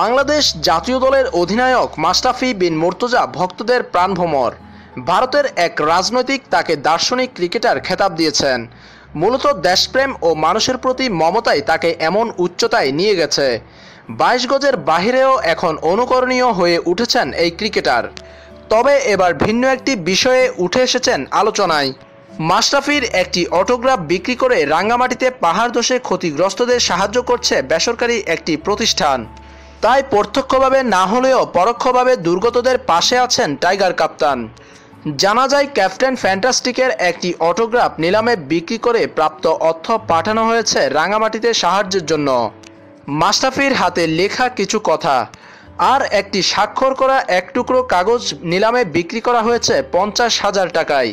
বাংলাদেশ জাতীয় দলের অধিনায়ক মাস্টাফি বিন মুর্তজা ভক্তদের প্রাণভোমর। ভারতের এক রাজনৈতিক তাকে দার্শনিক ক্রিকেটার খেতাব দিয়েছেন। মূলত দেশপ্রেম ও মানুষের প্রতি মমতাই তাকে এমন উচ্চতায় নিয়ে গেছে। বাইশ গজের বাহিরেও এখন অনুকরণীয় হয়ে উঠেছেন এই ক্রিকেটার। তবে এবার ভিন্ন একটি বিষয়ে উঠে এসেছেন আলোচনায়। মাশরাফির একটি অটোগ্রাফ বিক্রি করে রাঙ্গামাটিতে পাহাড় দোষে ক্ষতিগ্রস্তদের সাহায্য করছে বেসরকারি একটি প্রতিষ্ঠান। তাই প্রত্যক্ষভাবে না হলেও পরোক্ষভাবে দুর্গতদের পাশে আছেন টাইগার কাপ্তান। জানা যায়, ক্যাপ্টেন ফ্যান্টাস্টিকের একটি অটোগ্রাফ নিলামে বিক্রি করে প্রাপ্ত অর্থ পাঠানো হয়েছে রাঙামাটিতে সাহায্যের জন্য। মাশরাফির হাতে লেখা কিছু কথা, আর একটি স্বাক্ষর করা এক টুকরো কাগজ নিলামে বিক্রি করা হয়েছে পঞ্চাশ হাজার টাকায়।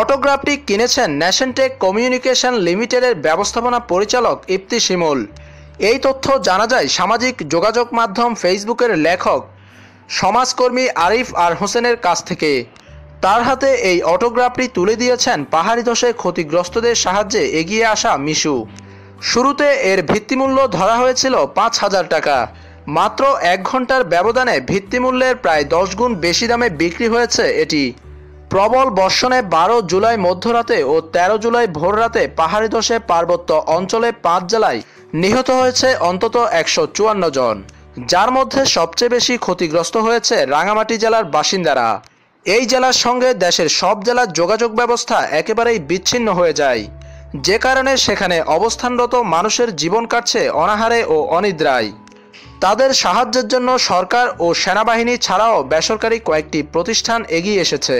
অটোগ্রাফটি কিনেছেন ন্যাশনটেক কমিউনিকেশন লিমিটেডের ব্যবস্থাপনা পরিচালক ইপ্তি শিমুল। এই তথ্য জানা যায় সামাজিক যোগাযোগ মাধ্যম ফেসবুকের লেখক, সমাজকর্মী আরিফ আর হোসেনের কাছ থেকে। তার হাতে এই অটোগ্রাফটি তুলে দিয়েছেন পাহাড়ি ধসে ক্ষতিগ্রস্তদের সাহায্যে এগিয়ে আসা মিশু। শুরুতে এর ভিত্তিমূল্য ধরা হয়েছিল পাঁচ হাজার টাকা। মাত্র এক ঘণ্টার ব্যবধানে ভিত্তিমূল্যের প্রায় দশ গুণ বেশি দামে বিক্রি হয়েছে এটি। প্রবল বর্ষণে বারো জুলাই মধ্যরাতে ও ১৩ জুলাই ভোররাতে পাহাড়ি ধসে পার্বত্য অঞ্চলে পাঁচ জেলায় নিহত হয়েছে অন্তত একশো চুয়ান্ন জন, যার মধ্যে সবচেয়ে বেশি ক্ষতিগ্রস্ত হয়েছে রাঙামাটি জেলার বাসিন্দারা। এই জেলার সঙ্গে দেশের সব জেলার যোগাযোগ ব্যবস্থা একেবারেই বিচ্ছিন্ন হয়ে যায়। যে কারণে সেখানে অবস্থানরত মানুষের জীবন কাটছে অনাহারে ও অনিদ্রায়। তাদের সাহায্যের জন্য সরকার ও সেনাবাহিনী ছাড়াও বেসরকারি কয়েকটি প্রতিষ্ঠান এগিয়ে এসেছে।